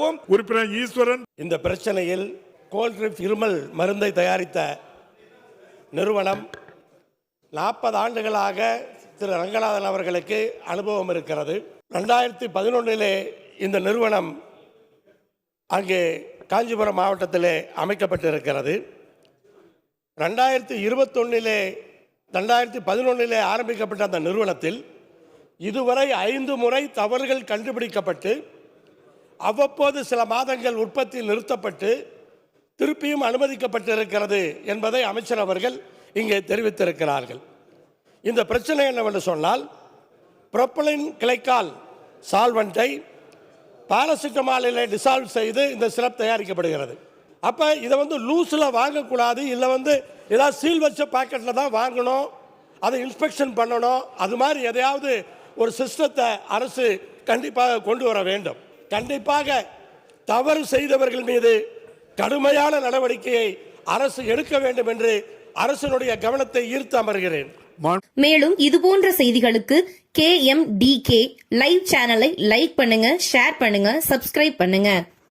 உறுதியாகவும் உறுப்பினர் ஈஸ்வரன் இந்த பிரச்சனையில் கோல்ட்ரிப் இருமல் மருந்தை தயாரித்த நிறுவனம் நாற்பது ஆண்டுகளாக திரு ரங்கநாதன் அவர்களுக்கு அனுபவம் இருக்கிறது. ரெண்டாயிரத்தி பதினொன்றிலே இந்த நிறுவனம் அங்கே காஞ்சிபுரம் மாவட்டத்திலே அமைக்கப்பட்டிருக்கிறது. ரெண்டாயிரத்தி இருபத்தொன்னிலே ரெண்டாயிரத்தி பதினொன்னிலே ஆரம்பிக்கப்பட்ட அந்த நிறுவனத்தில் இதுவரை ஐந்து முறை தவறுகள் கண்டுபிடிக்கப்பட்டு அவ்வப்போது சில மாதங்கள் உற்பத்தி நிறுத்தப்பட்டு திருப்பியும் அனுமதிக்கப்பட்டிருக்கிறது என்பதை அமைச்சர் அவர்கள் இங்கே தெரிவித்திருக்கிறார்கள். இந்த பிரச்சனை என்னவென்று சொன்னால் புரொப்பலின் கிளைக்கால் சால்வெண்ட்டை பாரசிட்டமாலில் டிசால்வ் செய்து இந்த சிரப் தயாரிக்கப்படுகிறது. அப்போ இதை வந்து லூஸில் வாங்கக்கூடாது இல்லை வந்து ஏதாவது சீல் வச்ச பாக்கெட்டில் தான் வாங்கணும் அதை இன்ஸ்பெக்ஷன் பண்ணணும் அது மாதிரி எதையாவது ஒரு சிஸ்டத்தை அரசு கண்டிப்பாக கொண்டு வர வேண்டும். கண்டிப்பாக தவறு செய்தவர்கள் மீது கடுமையான நடவடிக்கையை அரசு எடுக்க வேண்டும் என்று அரசினுடைய கவனத்தை ஈர்த்து அமர்கிறேன். மேலும் இதுபோன்ற செய்திகளுக்கு K M D K live சேனலை லைக் பண்ணுங்க ஷேர் பண்ணுங்க சப்ஸ்கிரைப் பண்ணுங்க.